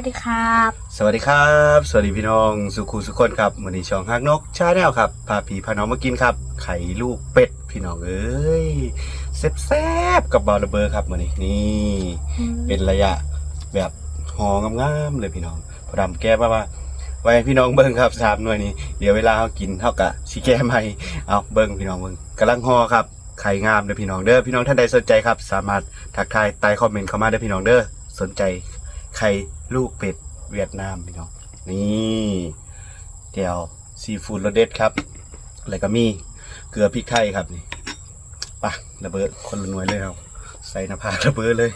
สวัสดีครับ สวัสดีครับ สวัสดีพี่น้องสุขุสุขคนครับวันนี้ช่องฮักนกชาแนลครับพาพี่พาน้องมากินครับ ไข่ลูกเป็ดพี่น้องเอ้ยแซ่บๆกับบอลระเบอร์ครับวันนี้นี่ เป็นระยะแบบหองามๆเลยพี่น้องพอดำแก้มาว่าไว้ให้พี่น้องเบิ้งครับสามหน่วยนี้เดี๋ยวเวลาเขากินเท่ากับสีแก้ใหม่เอาเบิ้งพี่น้องเบิ้งกำลังห่อครับไข่งามเด้อพี่น้องเด้อพี่น้องท่านใดสนใจครับ สามารถทักทายใต้คอมเมนต์เข้ามาเด้อพี่น้องเด้อสนใจ ไข่ลูกเป็ดเวียดนามพี่น้องนี่เดี๋ยวซีฟู้ดรสเด็ดครับแล้วก็มีเกลือพริกไทยครับนี่ไประเบิดคนละหน่วยเลยครับใส่หน้าผากระเบิดเลย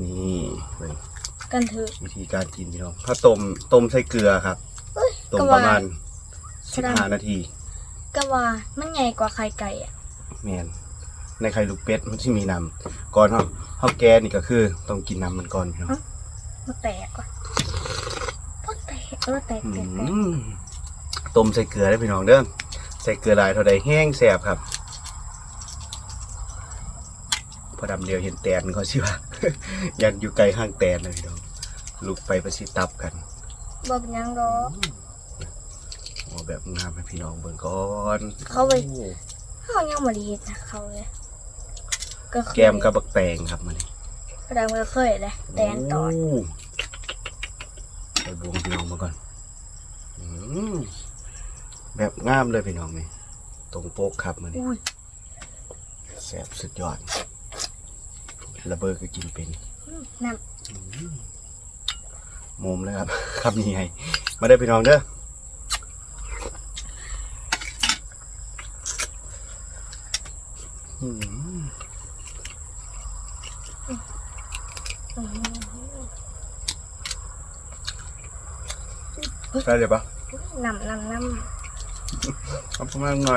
นี่เว้ยกันเถอะวิธีการกินพี่น้องถ้าต้มต้มใส่เกลือครับเอ้ยต้มก็ปว่าระมาณแสดง15นาทีก็ว่ามันใหญ่กว่าไข่ไก่อะแมนในไข่ลูกเป็ดมันที่มีน้ำก่อนเฮาเฮาแกนี่ก็คือต้องกินน้ำมันก่อนพี่น้อง มันแตกก่อนมันแตกเออแตกอืแตกแตกมต้มใส่เกลือได้อพี่น้องเด้อใส่เกลือหลายเท่าใดแห้งแซ่บครับ พอดำเดียวเห็นแตนเขาสิว่ายันอยู่ไกลห้างแตนเลยพี่น้องลูกไปประสิตับกันบ่เป็นหยังดอกโอ้แบบงามให้พี่น้องเบิ่งก่อนเขาไปโอ้เขายังมาดีนะเขาเลยก็เคยแกมกับบักแตงครับมันนี่ กระดังก็เคยเลยแตนตอดโไปบวงพี่น้องมาก่อนอืมแบบงามเลยพี่น้องนี่ตรงโป๊กครับมันนี่อุ้ยแซ่บสุดยอดระเบิดก็กินเป็นน้มุมเลยครับครับนี่ไงมาได้อพี่น้องเด้ออืมำได้เลยปะน้ำน้ำน้เอาประมาณหน่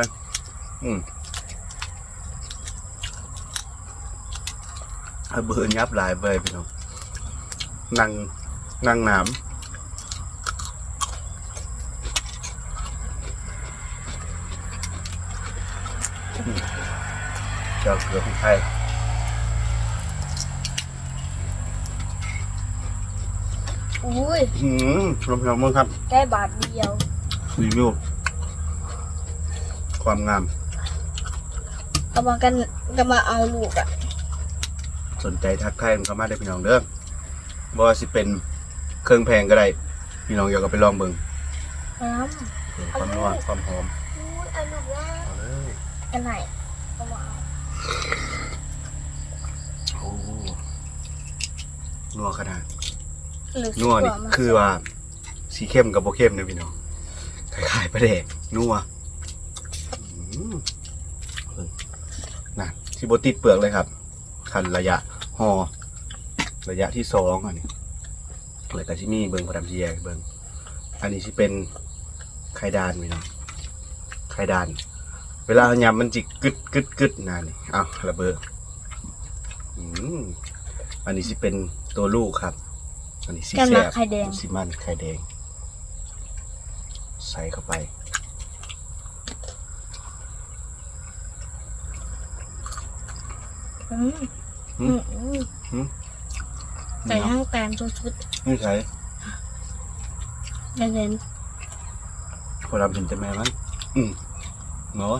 อยอืมเอาเบอร์ยับหลายเบอร์พี่น้องนั่งนั่งน้ำอืมเจ้าเกลือพริกไทยำอุ้ยอืมลองพี่น้องมึงครับแค่บาทเดียวรีวิวความงามก็มากันก็มาเอาลูกอะสนใจทักทายมันเข้ามาได้พี่น้องเด้อบ่ว่าสิเป็นเครื่องแพงก็ได้พี่น้องอยากก็ไปลองเบิ่งน้เบิ่งความนัวความหอมำอุ้ยเอาลูกแล้วเอาเลยอันไหนก็มาเอาโอ้นัวขนาด หรือนัวนี่สักคือว่า สีเข้มกับบ่เข้มนะพี่น้องคล้ายๆปลาแดกนัวอืมเบิ่งน่ะที่บ่ติดเปลือกเลยครับคันระยะห่อระยะที่สองอันนี้เลยก็สิมีเบิ่งพอดำสิแยกให้เบิ่งอันนี้สิเป็นไข่ดานพี่น้องไข่ดาน เวลาเรายำมันจิกึดกึดกึดนะนี่เอาระเบิดอืมอันนี้สิเป็นตัวลูกครับ อันนี้สีกันแซ่มาบไข่แดงสีมันไข่แดง ใส่เข้าไปอืมอือืมมอืมอืมใส่ทั้งแตนชุดนี่ใส่ๆเน้นพอดำเห็นแต่แม่มันอืมเนาะ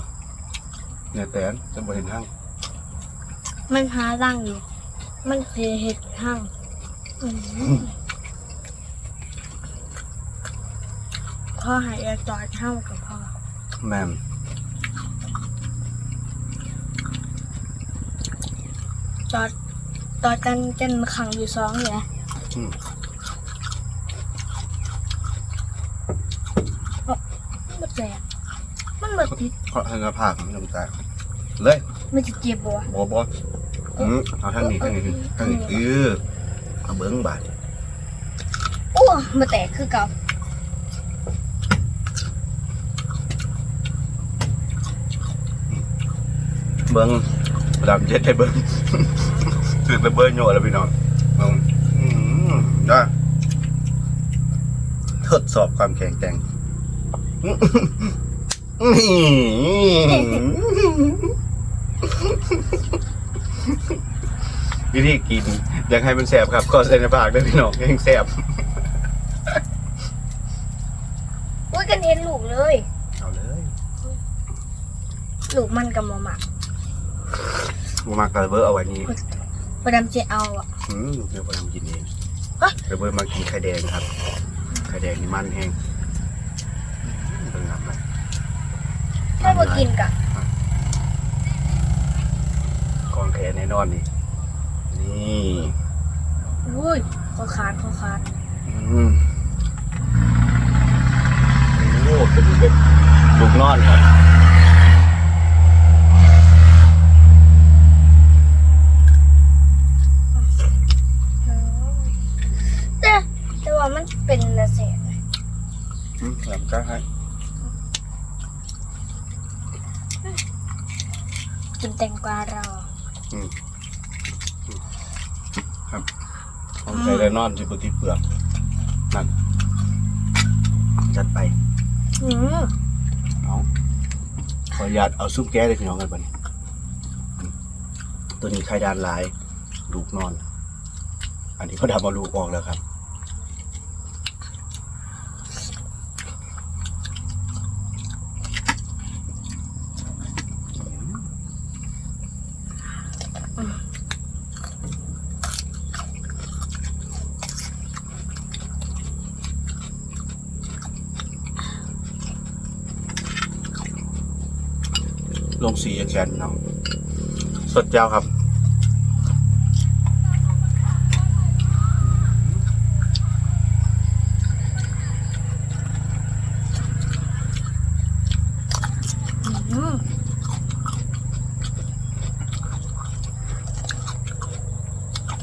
เนี่ยแต่นจะบ่เห็นห้างๆมันหาร่างอยู่ มันเพเห็ดห้างอืม พ่อหายจอดห้างกับพ่อ แม่มจอดจอดกันกันขังอยู่สองเลยอืมมันแปลกมันแบบติดขอทางกระผากมันลงใจเลย มันจะเจ็บบัวบอบออืมเอาทางนี้ทางนี้ทางนี้เออ เอาเบิ้งบาดโอ้มาแตกคือเก่าเบิ้งพอดำเจ็ดให้เบิ้งถือระเบิดโยนแล้วพี่น้องเบิ้งอืมได้ทดสอบความแข็งแกร่งนี่ วิธีกิน อยากให้มันแสบครับก็ใส่ในปากได้พี่น้องแห้งแสบอุ้ยกันเห็นลูกเลย เอาเลยลูกมันกับมอมักมอมากกระเบอร์เอาไว้นี้ประดำเจเอาอะอืมลูกเดียวพอทำกินเองกระเบอร์มากินไข่แดงครับไข่แดงนี่มันแห้งเป็นรับนะแค่มากินกะ กองแขนแน่นอนนี่ นี่อุ้ยขอขาดขอขาดอืมโอ้เป็นแบบลูกนอนครับแต่แต่ว่ามันเป็นละเศษอืมหลับก็ให้กินแตงกวารออืมอืมครับ ของไข่แน่นอนที่ปฏิเปลือกนั่นจัดไปอืมเอาขออนุญาตเอาซุปแก้เลยพี่น้องกันไปนี่อืมตัวนี้ไข่ดานหลาย ลูกนอน อันนี้เขาทำเอาลูกออกแล้วครับ ลงสีแคนเนาะสดเจ้าครับ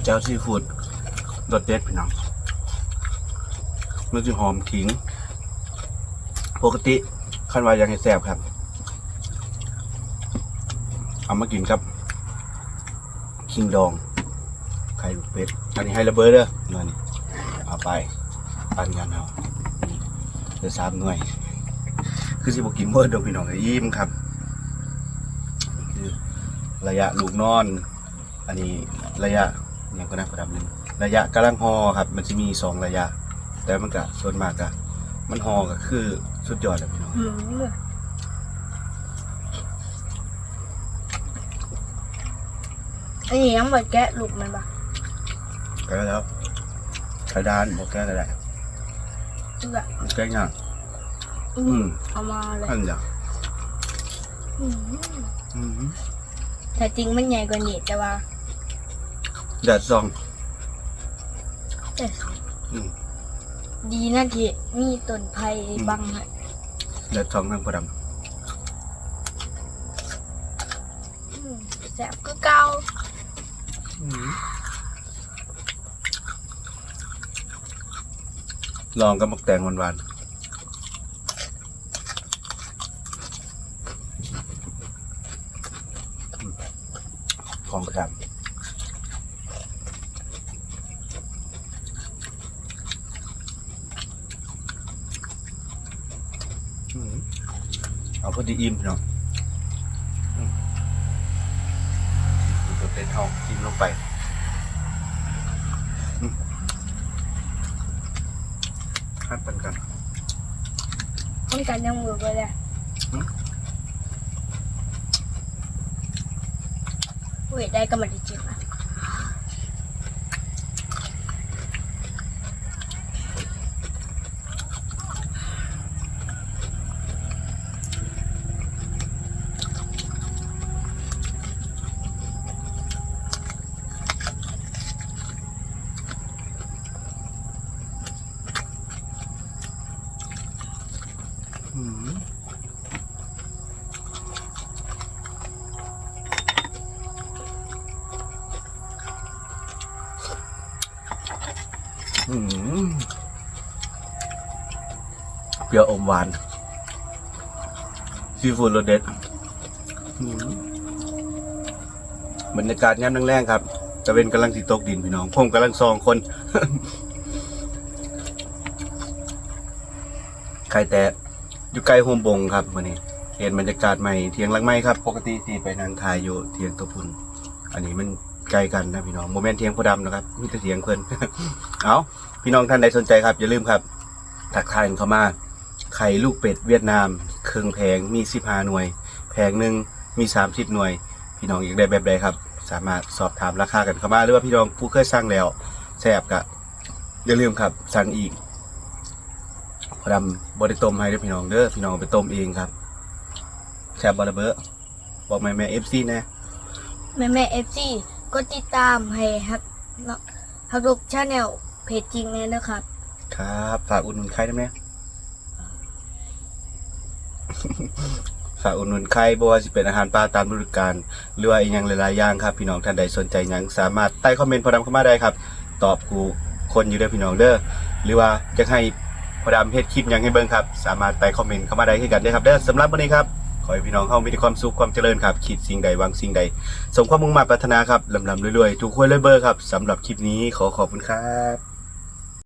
เจ้าซีฟู้ดรสเด็ดพี่น้องมันจะหอมขิง ปกติขั้นวาอยางให้แซ่บครับ เอามากินครับ คิงดอง ไข่ลูกเป็ด อันนี้ให้ระเบิดเด้อหน่อยนี่เอาไปปันกันเอาเหลือสามหน่วย คือสิบกินเมื่อดอกพี่น้องยิ้มครับคือระยะลูกนอน อันนี้ระยะย่างก็น่าประดับหนึ่งระยะกำลังฮอครับ มันจะมีสองระยะ แต่มันก็ส่วนมากก็มันฮอก็คือสุดยอดเลยพี่น้อง อืมอันนี้ยังหมดแกะลูกมันปะก็แล้วกระดานบอกแก้ก็ได้เอือแก้ง่ายอือืมมเอามาเลยอันอย่างอืมอืมแต่จริงมันใหญ่กว่านี้แต่ว่าแดดซองเอ๊ะอืม ดีนะที่มีต้นไผ่บังให้แดดซองทั้งประดับอืมแสบก็เก่า ลองกับมักแตงหวานๆอืมของประดับอืมเอาพอดีอิ่มเนาะอืม ดูตัวเต้นทองกินลงไปขั้นปันกันต้องการยังมือไปเลยอืมเว้ยได้ก็มาดิจิบอะ เปรี้ยวอมหวาน ซีฟู้ดรสเด็ดอืมบรรยากาศยามแรงๆครับตะเวนกำลังสิตกดินพี่น้องผมกำลังซองคนไข่แตะ อยู่ใกล้โฮมบงครับวันนี้เห็นบรรยากาศใหม่เทียงลังไม้ครับ ปกติตีไปนางทายอยู่เทียงตัวพุนอันนี้มันไกลกันนะพี่น้องโมเมนต์เทียงผู้ดำนะครับมีแต่เทียงเพิ่นเอาพี่น้องท่านใดสนใจครับ อย่าลืมครับทักทายเข้ามาไข่ลูกเป็ดเวียดนามเครื่องแพงมี15หน่วย แพงหนึ่งมี30หน่วย พี่น้องอยากได้แบบใดครับ สามารถสอบถามราคากันเข้ามาหรือว่าพี่น้องผู้เคยสั่งแล้วแซ่บก็อย่าลืมครับสั่งอีก พอดำบริต้มให้เด้อพี่น้องเด้อพี่น้องเอาไปต้มเองครับแซ่บบอระเบ้อบอกแม่แม่เอฟซีแน่แม่แม่เอฟซีก็ติดตามให้ฮักฮักลูกชาแนลเพจจริงเลยนะครับ ครับฝากอุดหนุนใครได้ไหมฝากอุดหนุนใครบ่ว่าสิเป็นอาหารปลาตามฤดูกาลหรือว่าอีกอย่างหลายๆอย่างครับ พี่น้องท่านใดสนใจหยังสามารถใต้คอมเมนต์พอดำเข้ามาได้ครับ ตอบกูคนอยู่เด้อพี่น้องเด้อหรือว่าจะให้ พอดำเฮ็ดคลิปยังให้เบิ่งครับ สามารถใต้คอมเมนต์เข้ามาได้ให้กันได้ครับเด้อสำหรับวันนี้ครับ ขอให้พี่น้องเฮามีแต่ความสุขความเจริญครับคิดสิ่งใดหวังสิ่งใดสมความมุ่งมั่นปรารถนาครับลำลำรวยๆทุกคนเลยเบอร์ครับสำหรับคลิปนี้ขอขอบคุณครับ